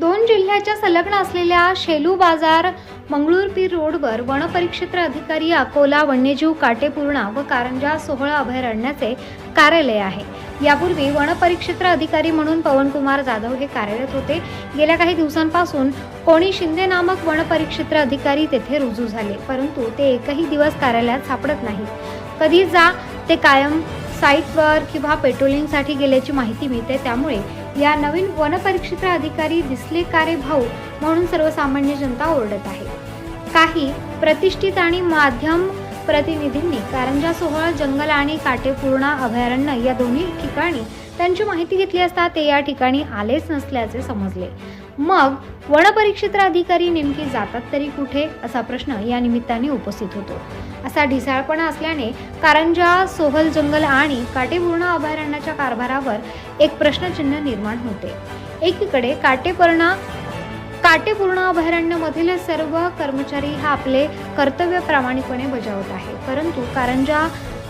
दोन जिल्ह्याच्या संलग्न असलेल्या शेलू बाजार मंगळूरपीर रोडवर वनपरिक्षेत्र अधिकारी अकोला वन्यजीव काटेपूर्णा व कारंजा सोहळा अभयारण्याचे कार्यालय आहे. यापूर्वी वनपरिक्षेत्र अधिकारी म्हणून पवनकुमार जाधव हे कार्यरत होते. गेल्या काही दिवसांपासून कोणी शिंदे नामक वनपरिक्षेत्र अधिकारी तेथे रुजू झाले परंतु ते एकही दिवस कार्यालयात सापडत नाहीत कधी जा ते कायम साईटवर किंवा पेट्रोलिंगसाठी गेल्याची माहिती मिळते. त्यामुळे या नवीन वनपरिक्षेत्र अधिकारी दिसले का रे भाऊ म्हणून सर्वसामान्य जनता ओरडत आहे. काही प्रतिष्ठित आणि माध्यम प्रतिनिधींनी कारंजा सोहळा जंगल आणि काटेपूर्णा अभयारण्य या दोन्ही ठिकाणी त्यांची माहिती घेतली असता ते या ठिकाणी आलेच नसल्याचे समजले. मग वनपरिक्षेत्र अधिकारी नेमकी जातात तरी कुठे? असा प्रश्न या निमित्ताने उपस्थित होतो. असा ढिसाळपणा असल्याने कारंजा सोहल जंगल आणि काटेपूर्ण अभयारण्याच्या कारभारावर एक प्रश्नचिन्ह निर्माण होते. एकीकडे काटेपूर्णा काटेपूर्ण अभयारण्यामधील सर्व कर्मचारी हा आपले कर्तव्य प्रामाणिकपणे बजावत आहे. परंतु कारंजा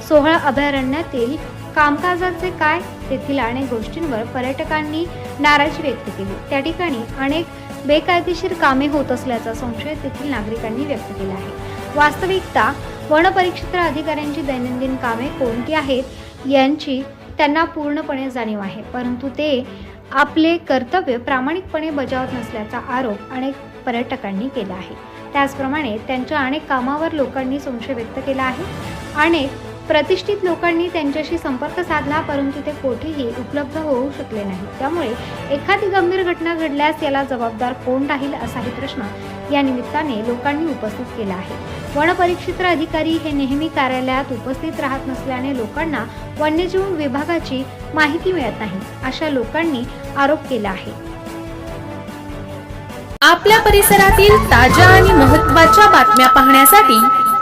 सोहळा अभयारण्यातील कामकाजाचे काय? तेथील अनेक गोष्टींवर पर्यटकांनी नाराजी व्यक्त केली. त्या ठिकाणी अनेक बेकायदेशीर कामे होत असल्याचा संशय तेथील नागरिकांनी व्यक्त केला आहे. वास्तविकता वनपरिक्षेत्र अधिकाऱ्यांची दैनंदिन कामे कोणती आहेत यांची त्यांना पूर्णपणे जाणीव आहे. परंतु ते आपले कर्तव्य प्रामाणिकपणे बजावत नसल्याचा आरोप अनेक पर्यटकांनी केला आहे. त्याचप्रमाणे त्यांच्या अनेक कामावर लोकांनी संशय व्यक्त केला आहे. अनेक प्रतिष्ठित लोकांनी त्यांच्याशी संपर्क साधला परंतु ते कोठेही उपलब्ध होऊ शकले नाही. त्यामुळे एखादी गंभीर घटना घडल्यास याला जबाबदार कोण राहील असाही प्रश्न या निमित्ताने लोकांनी उपस्थित केला आहे. वनपरिक्षेत्र अधिकारी हे नेहमी कार्यालयात उपस्थित राहत नसल्याने लोकांना वन्यजीव विभागाची माहिती मिळत नाही अशा लोकांनी आरोप केला आहे. आपल्या परिसरातील ताज्या आणि महत्त्वाच्या बातम्या पाहण्यासाठी